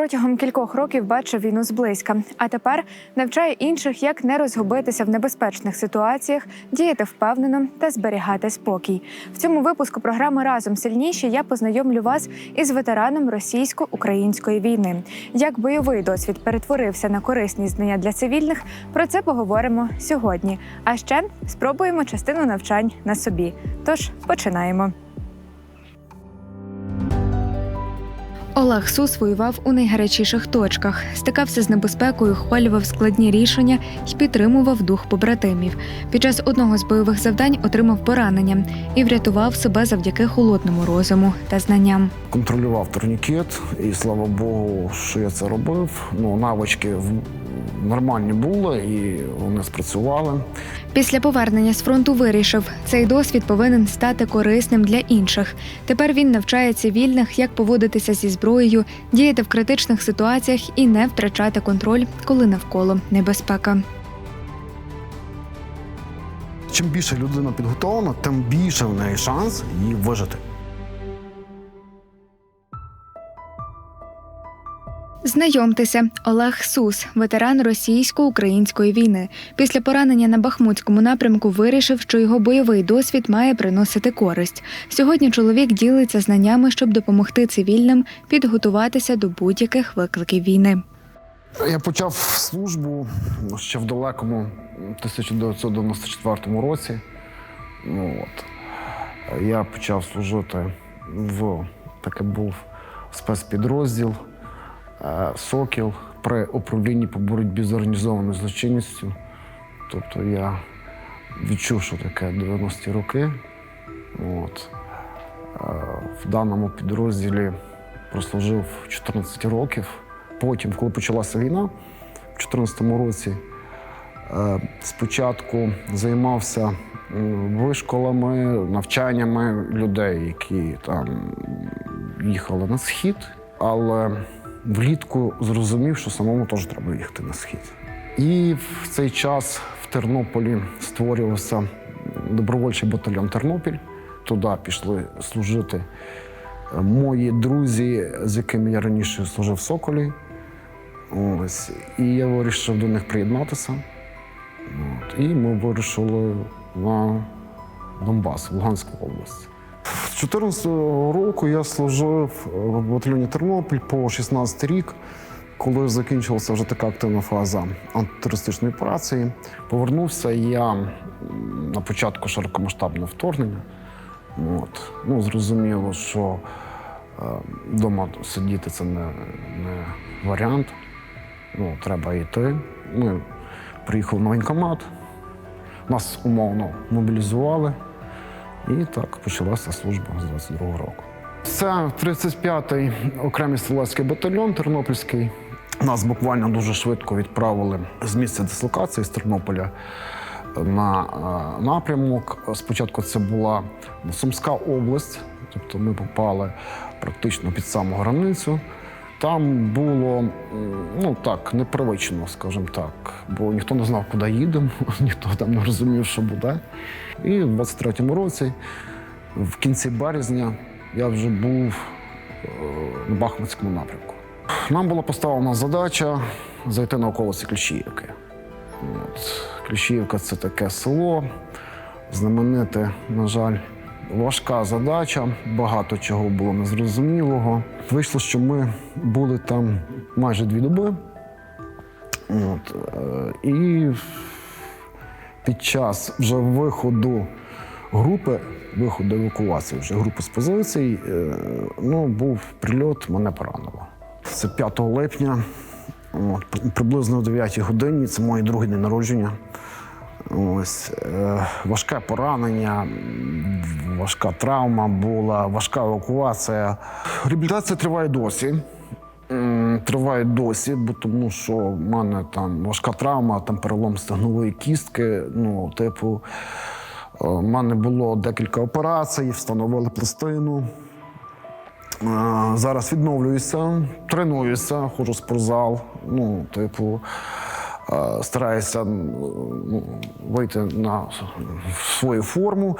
Протягом кількох років бачив війну зблизька, а тепер навчає інших, як не розгубитися в небезпечних ситуаціях, діяти впевнено та зберігати спокій. В цьому випуску програми Разом сильніші я познайомлю вас із ветераном російсько-української війни. Як бойовий досвід перетворився на корисні знання для цивільних, про це поговоримо сьогодні. А ще спробуємо частину навчань на собі. Тож починаємо. Олег Сус воював у найгарячіших точках, стикався з небезпекою, хвалював складні рішення і підтримував дух побратимів. Під час одного з бойових завдань отримав поранення і врятував себе завдяки холодному розуму та знанням. контролював турнікет, і слава Богу, що я це робив. Ну, навички нормальні були і вони спрацювали. Після повернення з фронту вирішив, цей досвід повинен стати корисним для інших. Тепер він навчає цивільних, як поводитися зі зброєю, діяти в критичних ситуаціях і не втрачати контроль, коли навколо небезпека. Чим більше людина підготовлена, тим більше в неї шанс її вижити. Знайомтеся, Олег Сус, ветеран російсько-української війни. Після поранення на Бахмутському напрямку вирішив, що його бойовий досвід має приносити користь. Сьогодні чоловік ділиться знаннями, щоб допомогти цивільним підготуватися до будь-яких викликів війни. Я почав службу ще в далекому 1994 році. Ну, от. Я почав служити в таке був спецпідрозділ Сокіл при управлінні по боротьбі з організованою злочинністю. Тобто я відчув, що таке 90-ті роки. От. В даному підрозділі прослужив 14 років. Потім, коли почалася війна в 2014 році, е, спочатку займався вишколами, навчаннями людей, які там їхали на схід, але влітку зрозумів, що самому теж треба їхати на схід. І в цей час в Тернополі створювався добровольчий батальйон Тернопіль. Туди пішли служити е, мої друзі, з якими я раніше служив в Соколі. Ось. І я вирішив до них приєднатися. От. І ми вирішили на Донбас, в Луганську область. З 2014 року я служив в батальйоні Тернопіль по 16 рік, коли закінчилася вже така активна фаза антитерористичної операції. Повернувся я на початку широкомасштабного вторгнення. От. Ну, зрозуміло, що вдома сидіти це не, не варіант. Ну, треба йти. Ми приїхали на воєнкомат, нас умовно мобілізували, і так почалася служба з 22-го року. Це 35-й окремий стрілецький батальйон Тернопільський. Нас буквально дуже швидко відправили з місця дислокації з Тернополя на е, напрямок. Спочатку це була Сумська область, тобто ми попали практично під саму границю. Там було ну так непривично, скажімо так, бо ніхто не знав, куди їдемо, ніхто там не розумів, що буде. І в 23-му році, в кінці березня, я вже був е, на Бахмутському напрямку. Нам була поставлена задача зайти на околиці Кліщіївки. От. Кліщіївка це таке село, знамените, на жаль, важка задача, багато чого було незрозумілого. Вийшло, що ми були там майже дві доби. От. е, І під час вже виходу групи, виходу евакуації, вже групи з позицій, е, ну, був прильот, мене поранило. Це 5 липня, от, приблизно о 9 годині, це моє друге день народження. Ось е, важке поранення, важка травма була, важка евакуація. Реабілітація триває досі. Триває досі, бо тому що в мене там важка травма, там перелом стегнової кістки. Ну, типу, е, в мене було декілька операцій, встановили пластину. Е, Зараз відновлююся, тренуюся, ходжу в спортзал. Ну, типу, стараюся ну, вийти на свою форму,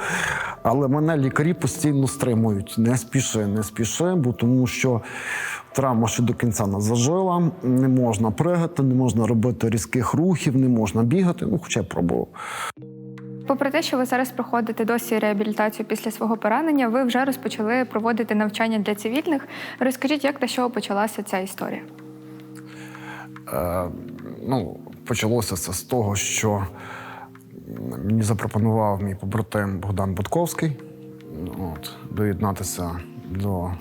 але мене лікарі постійно стримують. Не спіши, не спіши, бо тому що Травма ще до кінця не зажила, не можна пригати, не можна робити різких рухів, не можна бігати. Ну, хоча я пробував. Попри те, що ви зараз проходите досі реабілітацію після свого поранення, ви вже розпочали проводити навчання для цивільних. Розкажіть, як та чого почалася ця історія? Е, ну, почалося це з того, що мені запропонував мій побратим Богдан Будковський от, доєднатися до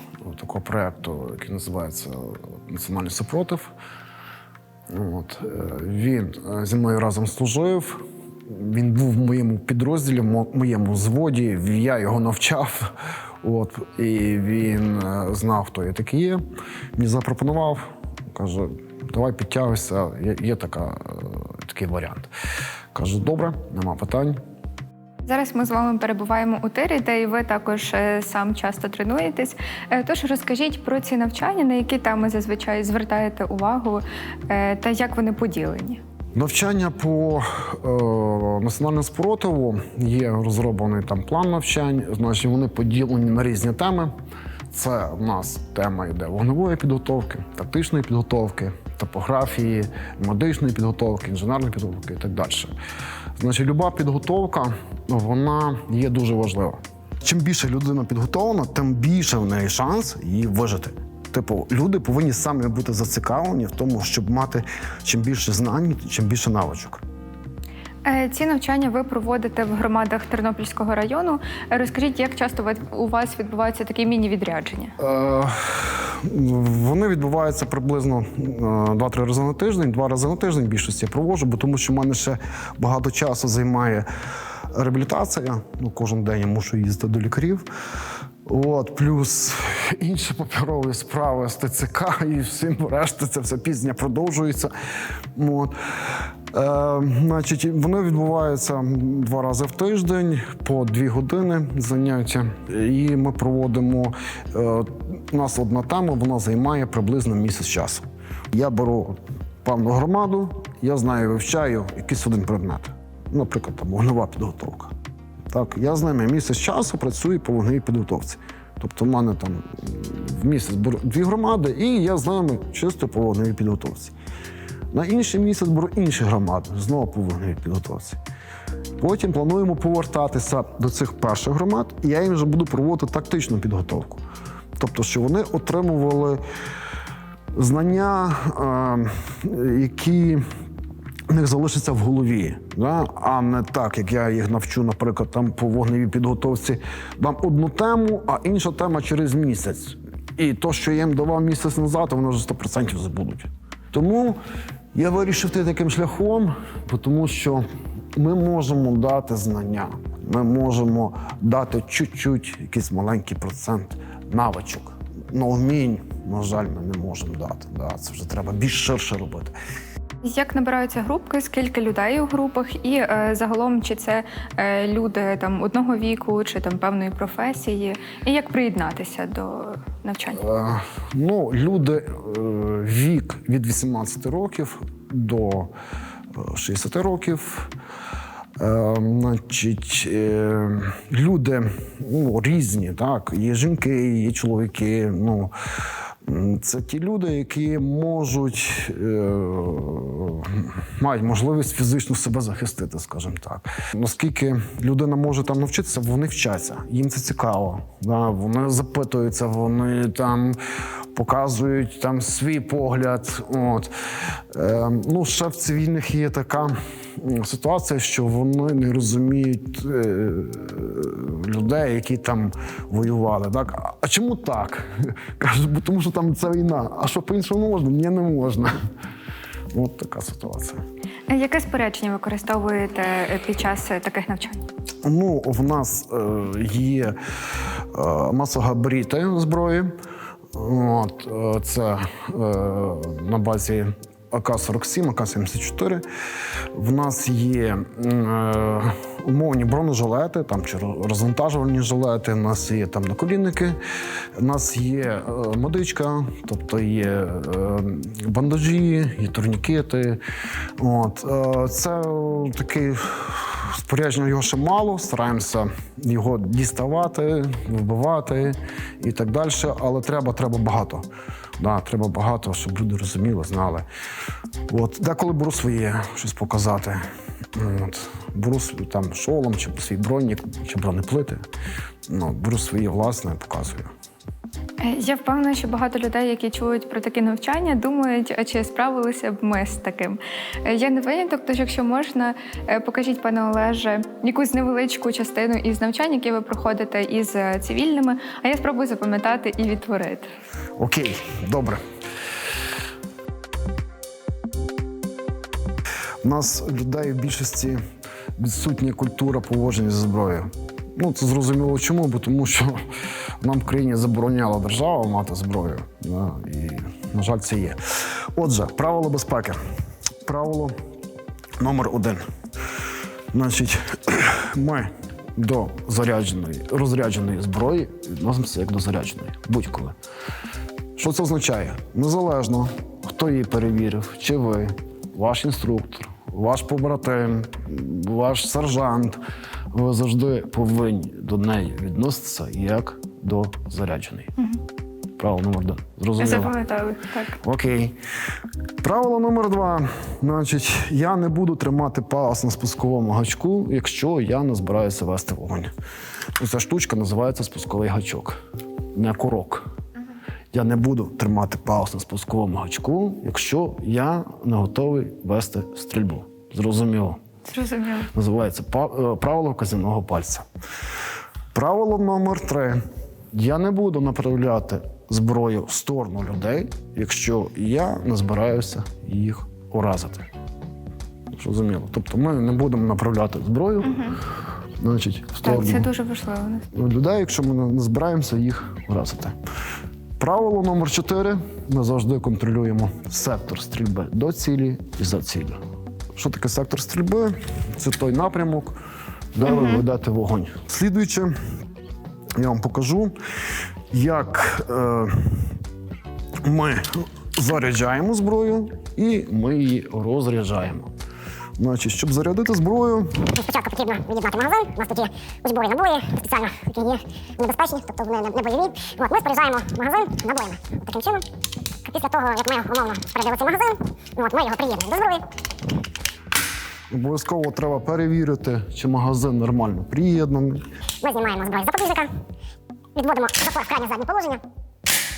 такого проєкту, який називається Національний супротив. От, е, він е, зі мною разом служив. Він був в моєму підрозділі, в моєму зводі. Я його навчав. От, і він е, знав, хто я такий є. Мені запропонував, каже: давай підтягуйся, є, є така, е, такий варіант. Кажу, добре, нема питань. Зараз ми з вами перебуваємо у тирі, де і ви також е, сам часто тренуєтесь. Е, Тож розкажіть про ці навчання, на які теми зазвичай звертаєте увагу та як вони поділені. Навчання по е, національному спротиву є розроблений там план навчань. Значить, вони поділені на різні теми. Це в нас тема йде вогневої підготовки, тактичної підготовки, топографії, медичної підготовки, інженерної підготовки і так далі. Значить, люба підготовка вона є дуже важлива. Чим більше людина підготовлена, тим більше в неї шанс її вижити. Типу, люди повинні самі бути зацікавлені в тому, щоб мати чим більше знань, чим більше навичок. Е, Ці навчання ви проводите в громадах Тернопільського району. Розкажіть, як часто у вас відбуваються такі міні-відрядження? Е, вони відбуваються приблизно е, 2-3 рази на тиждень. Два рази на тиждень більшості я проводжу, бо тому що в мене ще багато часу займає реабілітація. Ну, кожен день я мушу їздити до лікарів. От, плюс інші паперові справи з ТЦК і всім решта це все пізня продовжується. От. Е, значить, вони відбуваються два рази в тиждень по дві години заняття. І ми проводимо. Е, у нас одна тема, вона займає приблизно місяць часу. Я беру певну громаду, я знаю, вивчаю якийсь один предмет. Наприклад, там вогнева підготовка. Так, я з ними місяць часу працюю по вогневій підготовці. Тобто, в мене там в місяць дві громади, і я з ними чисто по вогневій підготовці. На інший місяць беру інші громади, знову по вогневій підготовці. Потім плануємо повертатися до цих перших громад, і я їм вже буду проводити тактичну підготовку. Тобто, що вони отримували знання, е, які в них залишаться в голові, да? а не так, як я їх навчу, наприклад, там по вогневій підготовці дам одну тему, а інша тема через місяць. І то, що я їм давав місяць назад, вони вже 100% забудуть. Тому я вирішив йти таким шляхом, тому що ми можемо дати знання, ми можемо дати чуть-чуть, якийсь маленький процент навичок. Но вмінь, на жаль, ми не можемо дати. Да? Це вже треба більш ширше робити. Як набираються групки, скільки людей у групах, і е, загалом чи це е, люди там одного віку, чи там певної професії, і як приєднатися до навчання? Е, ну, люди е, вік від 18 років до е, 60 років. Е, значить, е, люди ну, різні, так, є жінки, є чоловіки. Ну, це ті люди, які можуть е, мають можливість фізично себе захистити, скажімо так. Наскільки людина може там навчитися, вони вчаться. Їм це цікаво. Да? Вони запитуються, вони там показують там свій погляд. От. Е, ну, ще в цивільних є така ситуація, що вони не розуміють е, людей, які там воювали. Так? А- чому так? Кажуть, бо тому що там це війна. А що по-іншому можна? Мені не можна. От така ситуація. Яке спорядження використовуєте е, під час е, таких навчань? Ну, в нас е, є е, масогабаріти зброї. От, е, це е, на базі АК-47, АК-74. В нас є е, умовні бронежилети, там чи розвантажувальні жилети, у нас є там наколінники, у нас є е, медичка, тобто є е, бандажі, є турнікети. От, е, це такий спорядження його ще мало, стараємося його діставати, вбивати і так далі. Але треба, треба багато. Да, треба багато, щоб люди розуміли, знали. От, деколи беру своє щось показати. От, беру там шолом, чи свій бронік, чи бронеплити. Ну, беру свої власне, показую. Е, Я впевнена, що багато людей, які чують про такі навчання, думають, а чи справилися б ми з таким. Е, Я не виняток, тож якщо можна, е, покажіть, пане Олеже, якусь невеличку частину із навчань, які ви проходите із е, цивільними, а я спробую запам'ятати і відтворити. Окей, добре. У нас людей в більшості відсутня культура поводження зі зброєю. Ну, це зрозуміло чому, бо тому що нам в країні забороняла держава мати зброю. Да, і, на жаль, це є. Отже, правила безпеки. Правило номер один. Значить, ми до зарядженої, розрядженої зброї відносимося як до зарядженої, будь-коли. Що це означає? Незалежно, хто її перевірив, чи ви, ваш інструктор, ваш побратим, ваш сержант, ви завжди повинні до неї відноситися як до зарядженої. Правило номер один. Зрозуміло? Запам'ятали так. Окей. Правило номер два. Значить, я не буду тримати палас на спусковому гачку, якщо я не збираюся вести вогонь. Ця штучка називається спусковий гачок, не курок. Я не буду тримати палас на спусковому гачку, якщо я не готовий вести стрільбу. Зрозуміло. Зрозуміло. Називається е, правило вказівного пальця. Правило номер три. Я не буду направляти зброю в сторону людей, якщо я не збираюся їх уразити. Зрозуміло. Тобто ми не будемо направляти зброю значить, в Так, сторону це дуже важливо. людей, якщо ми не- не збираємося їх уразити. Правило номер 4. Ми завжди контролюємо сектор стрільби до цілі і за цілі. Що таке сектор стрільби? Це той напрямок, де ви ведете вогонь. Слідуючи, я вам покажу, як е, ми заряджаємо зброю і ми її розряджаємо. Значить, щоб зарядити зброю, Спочатку потрібно відібрати магазин. У нас тут є збори набої, спеціально які є небезпечні, тобто вони не, бойові. От, ми споряджаємо магазин набоями. Таким чином. Після того, як ми умовно спорядили цей магазин, от, ми його приєднуємо до зброї. Обов'язково треба перевірити, чи магазин нормально приєднаний. Ми знімаємо зброю з запобіжника, відводимо затвор в крайнє заднє положення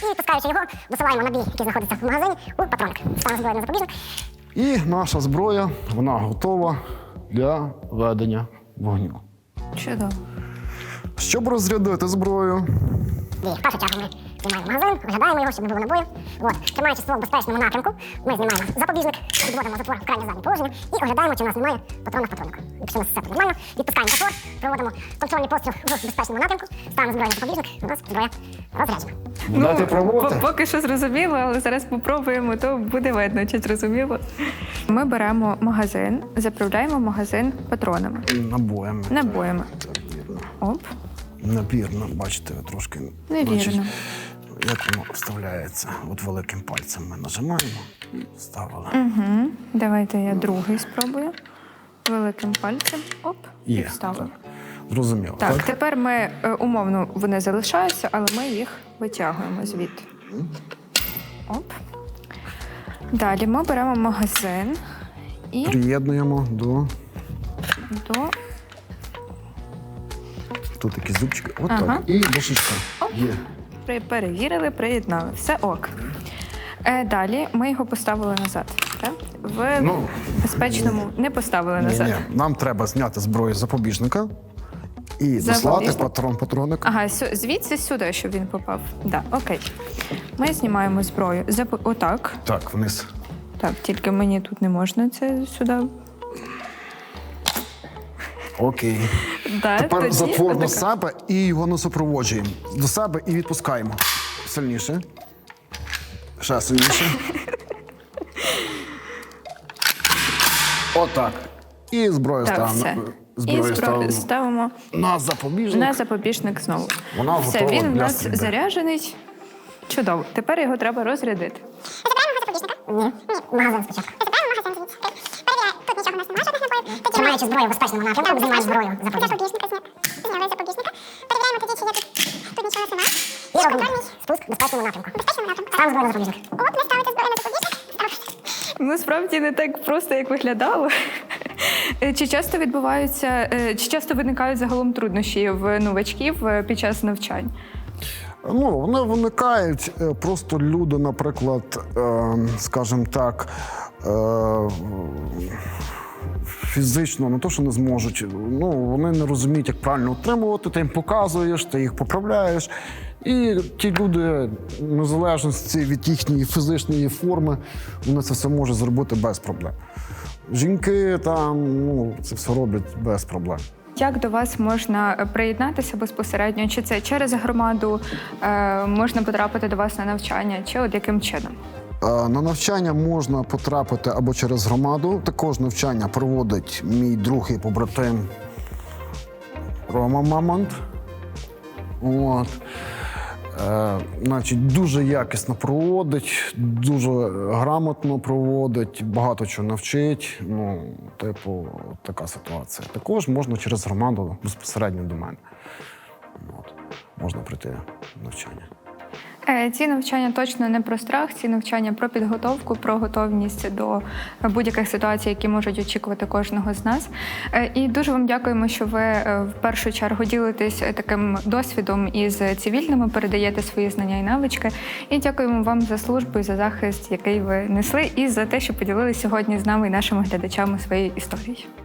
і, відпускаючи його, досилаємо набій, який знаходиться в магазині, у патронник. Ставимо зброю на запобіжник. І наша зброя вона готова для ведення вогню. Чудово. Щоб розрядити зброю, в першу чергу ми знімаємо магазин, оглядаємо його, щоб не було набою. От, тримаючи ствол в безпечному напрямку, ми знімаємо запобіжник, відводимо затвор в крайнє заднє положення і оглядаємо, чи в нас немає патрона в патроннику. Якщо у нас все нормально, відпускаємо затвор, проводимо контрольний постріл в безпечному напрямку, ставимо зброю на запобіжник, у нас зброя розряджена. пробувати. поки що зрозуміло, але зараз попробуємо, то буде видно, чи зрозуміло. Ми беремо магазин, заправляємо магазин патронами, Набоями. набоями. Оп, Напірно, бачите, трошки. Невірно. Як воно вставляється? От великим пальцем ми нажимаємо і вставили. угу. давайте я другий спробую. Великим пальцем. Оп, і Є. вставили. Зрозуміло. Так, тепер ми е, умовно вони залишаються, але ми їх витягуємо звідти. Оп. Далі ми беремо магазин і Приєднуємо до. до Тут такі зубчики. От Ага. так. І дошечка. Є. перевірили, приєднали. Все ок. Е, далі ми його поставили назад. Так? В Ну. безпечному не поставили назад. Ні-ні. Нам треба зняти зброю запобіжника і дослати Запобіжник? патрон патроник. Ага, сю- звідси сюди, щоб він попав. Да, окей. Ми знімаємо зброю. Зап... Отак. Так, вниз. Так, тільки мені тут не можна це сюди. Окей. Да, Тепер тоді затвор до отака. себе і його не супроводжуємо. До себе і відпускаємо. Сильніше. Ще сильніше. Отак. І зброю Так, ставимо. все. І Зброю збро... ставимо ставимо на запобіжник. на запобіжник знову. Вона все, готова він у для нас стрільби. заряджений. Чудово. Тепер його треба розрядити. Ні, ні, магазин спочатку. Тримаючи зброю в безпечному напрямку, знімаємо зброю з запобіжника. Зняли запобіжника. Перевіряємо тоді, чи є тут, тут нічого нас. І робимо спуск в безпечному напрямку. В безпечному напрямку. ставимо зброю на запобіжник. От ви ставите зброю на запобіжник. Насправді не так просто, як виглядало. Чи часто відбуваються, е, чи часто виникають загалом труднощі в новачків е, під час навчань? Ну, вони виникають е, просто люди, наприклад, скажімо так, фізично не то, що не зможуть. Ну, вони не розуміють, як правильно утримувати, ти їм показуєш, ти їх поправляєш. І ті люди, незалежності від їхньої фізичної форми, вони це все можуть зробити без проблем. Жінки там ну, це все роблять без проблем. Як до вас можна приєднатися безпосередньо? Чи це через громаду е, можна потрапити до вас на навчання, чи от яким чином? На навчання можна потрапити або через громаду. Також навчання проводить мій друг і побратим Рома Мамонт. От. Е, значить, дуже якісно проводить, дуже грамотно проводить, багато чого навчить. Ну, типу, така ситуація. Також можна через громаду безпосередньо до мене. От. Можна прийти на навчання. Е, Ці навчання точно не про страх, ці навчання про підготовку, про готовність до будь-яких ситуацій, які можуть очікувати кожного з нас. Е, І дуже вам дякуємо, що ви е, в першу чергу ділитесь таким досвідом із цивільними, передаєте свої знання і навички. І дякуємо вам за службу і за захист, який ви несли, і за те, що поділилися сьогодні з нами і нашими глядачами своєю історією.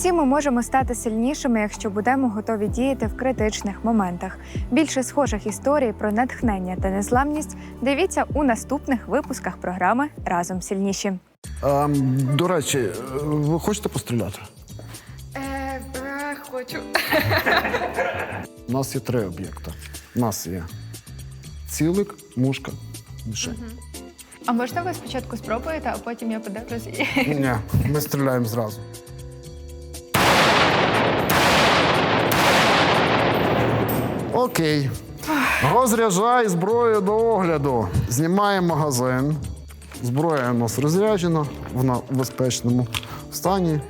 Всі ми можемо стати сильнішими, якщо будемо готові діяти в критичних моментах. Більше схожих історій про натхнення та незламність дивіться у наступних випусках програми Разом сильніші. Ем, до речі, е, ви хочете постріляти? Е, хочу. У нас є три об'єкти. У нас є цілик, мушка, мішень. А можна ви спочатку спробуєте, а потім я подивлюсь Ні, ми стріляємо зразу. Окей. Розряджай зброю до огляду. Знімаємо магазин. Зброя у нас розряджена, вона в безпечному стані.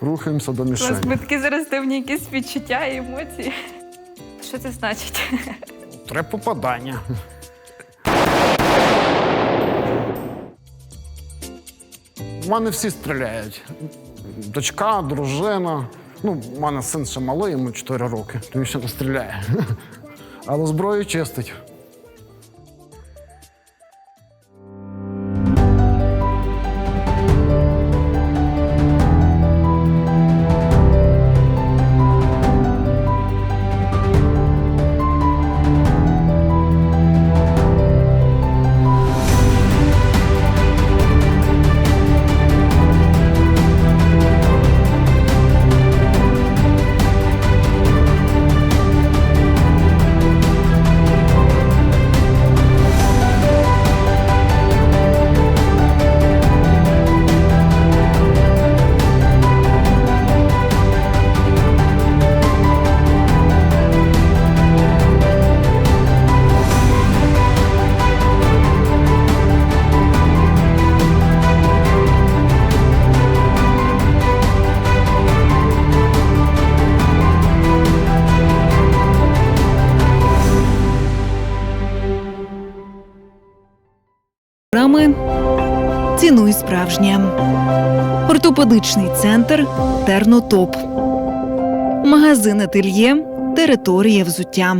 Рухаємося до у мішені. такі зараз дивні якісь відчуття і емоції. Що це значить? Три попадання. У мене всі стріляють. Дочка, дружина. Ну, у мене син ще малий, йому 4 роки, тому він не стріляє. Але зброю чистить. Справжнє. Ортопедичний центр Тернотоп. Магазин Ательє. Територія взуття.